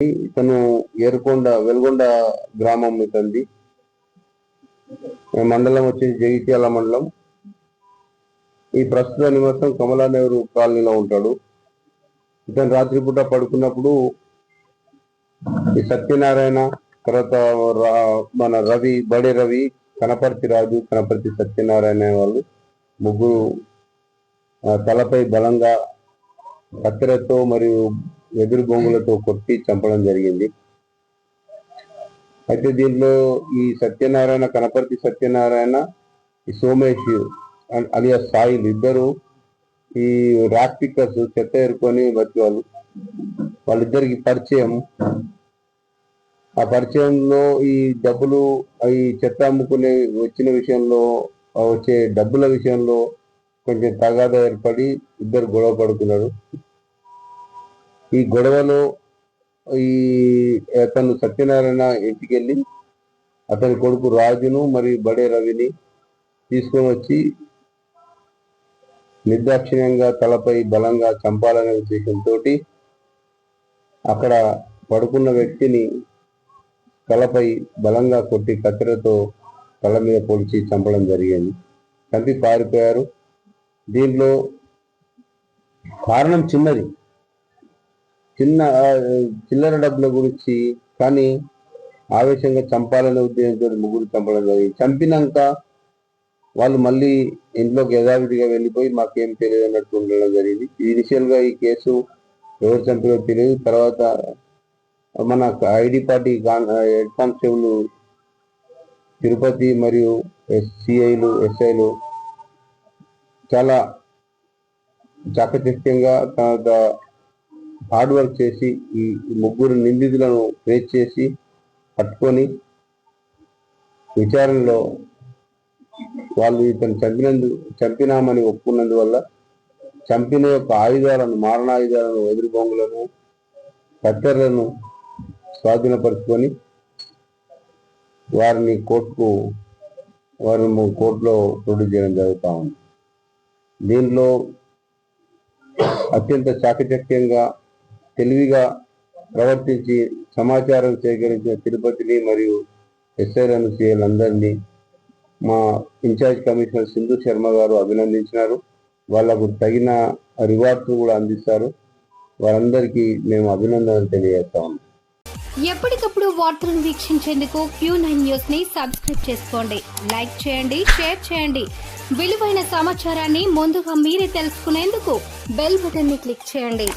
ఇతను ఏరుకొండ వెల్గొండ గ్రామం ఇతంది మండలం వచ్చేసి జగిత్యాల మండలం. ఈ ప్రస్తుత నివాసం కమలా నెహ్రూ కాలనీలో ఉంటాడు. ఇతను రాత్రిపూట పడుకున్నప్పుడు ఈ సత్యనారాయణ తర్వాత మన రవి బడే రవి కనపర్తి రాజు కనపర్తి సత్యనారాయణ వాళ్ళు ముగ్గురు తలపై బలంగా కత్తెరతో మరియు ఎదురు బొంగులతో కొట్టి చంపడం జరిగింది. అయితే దీనిలో ఈ సత్యనారాయణ కనపర్తి సత్యనారాయణ ఈ సోమేష్ అలియా సాయిల్ ఇద్దరు ఈ ర్యాక్ పిక్కర్స్ చెత్త ఏరుకొని బతి వాళ్ళు వాళ్ళిద్దరికి పరిచయం. ఆ పరిచయంలో ఈ డబ్బులు ఈ చెత్త అమ్ముకునే వచ్చిన విషయంలో వచ్చే డబ్బుల విషయంలో కొంచెం తగాద ఏర్పడి ఇద్దరు గొడవ పడుతున్నారు ఈ గొడవలో ఈ అతను సత్యనారాయణ ఇంటికి వెళ్ళి అతని కొడుకు రాజును మరియు బడే రవిని తీసుకొని వచ్చి నిర్దాక్షిణ్యంగా తలపై బలంగా చంపాలనే ఉద్దేశంతో అక్కడ పడుకున్న వ్యక్తిని తలపై బలంగా కొట్టి కత్తెరతో తల మీద పొడిచి చంపడం జరిగింది. చంపి పారిపోయారు. దీనిలో కారణం చిన్నది. చిన్న చిల్లర డబ్బుల గురించి కానీ ఆవేశంగా చంపాలనే ఉద్దేశంతో ముగ్గురు చంపడం జరిగింది. చంపినాక వాళ్ళు మళ్ళీ ఇంట్లోకి యథావిధిగా వెళ్ళిపోయి మాకేం తెలియదు అన్నట్టు ఉండడం జరిగింది. ఇనిషియల్గా ఈ కేసు ఎవరు చంపినో తెలియదు. తర్వాత మన ID party head constable Tirupati మరియు సిఐలు ఎస్ఐలు చాలా చాకచక్యంగా తన హార్డ్ వర్క్ చేసి ఈ ముగ్గురు నిందితులను ట్రేస్ చేసి పట్టుకొని విచారణలో వాళ్ళు ఇతను చంపినందు చంపినామని ఒప్పుకున్నందువల్ల చంపిన యొక్క ఆయుధాలను మారణాయుధాలను ఎదురు బొంగులను కత్తెరలను స్వాధీనపరుచుకొని వారిని కోర్టుకు వారిని కోర్టులో ప్రొడ్యూస్ చేయడం జరుగుతూ ఉంది. దీనిలో అత్యంత చాకచక్యంగా తెలివిగా ప్రవర్తించి సమాచారం సేకరించిన తిరుపతిని మరియు ఎస్ఐలను సీఎలందరినీ మా ఇన్ఛార్జ్ కమిషనర్ సింధు శర్మ గారు అభినందించినారు. వాళ్ళకు తగిన రివార్డ్స్ కూడా అందిస్తారు. వారందరికీ మేము అభినందనలు తెలియజేస్తా ఎప్పటికప్పుడు వార్తలను వీక్షించేందుకు క్యూ నైన్ న్యూస్ని సబ్స్క్రైబ్ చేసుకోండి. లైక్ చేయండి షేర్ చేయండి. విలువైన సమాచారాన్ని ముందుగా మీరే తెలుసుకునేందుకు బెల్ బటన్ని క్లిక్ చేయండి.